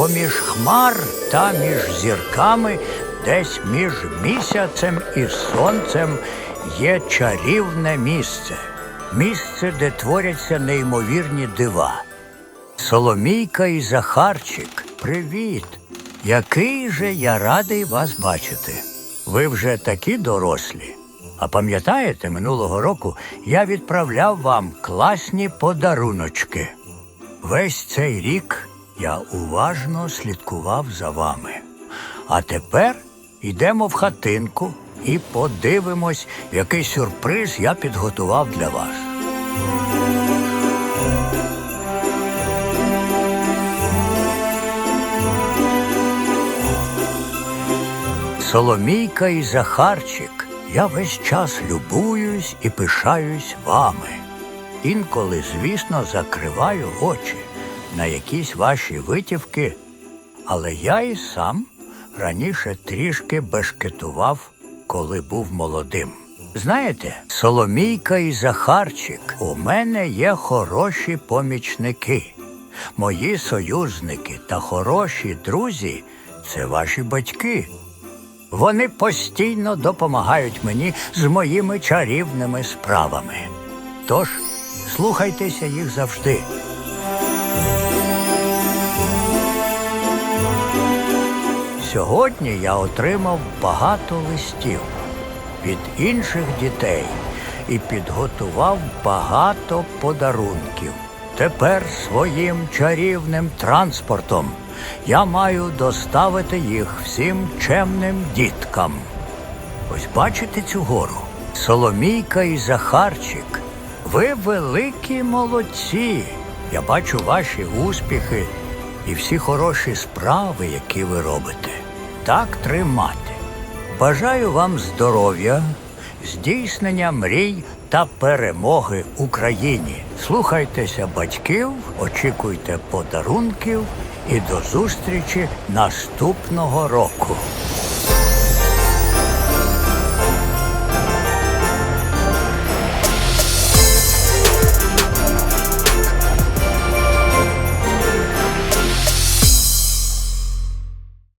поміж хмар та між зірками, десь між місяцем і сонцем є чарівне місце. Місце, де творяться неймовірні дива. Соломійка і Захарчик, привіт! Який же я радий вас бачити. Ви вже такі дорослі. А пам'ятаєте, минулого року я відправляв вам класні подаруночки. Весь цей рік я уважно слідкував за вами. А тепер йдемо в хатинку і подивимось, який сюрприз я підготував для вас. Соломійка і Захарчик, я весь час любуюсь і пишаюсь вами. Інколи, звісно, закриваю очі на якісь ваші витівки, але я і сам раніше трішки бешкетував, коли був молодим. Знаєте, Соломійка і Захарчик, у мене є хороші помічники. Мої союзники та хороші друзі це ваші батьки. Вони постійно допомагають мені з моїми чарівними справами. Тож слухайтеся їх завжди. Сьогодні я отримав багато листів від інших дітей і підготував багато подарунків. Тепер своїм чарівним транспортом я маю доставити їх всім чемним діткам. Ось бачите цю гору? Соломійка і Захарчик. Ви великі молодці. Я бачу ваші успіхи і всі хороші справи, які ви робите. Так тримати. Бажаю вам здоров'я, здійснення мрій та перемоги Україні. Слухайтеся батьків, очікуйте подарунків і до зустрічі наступного року.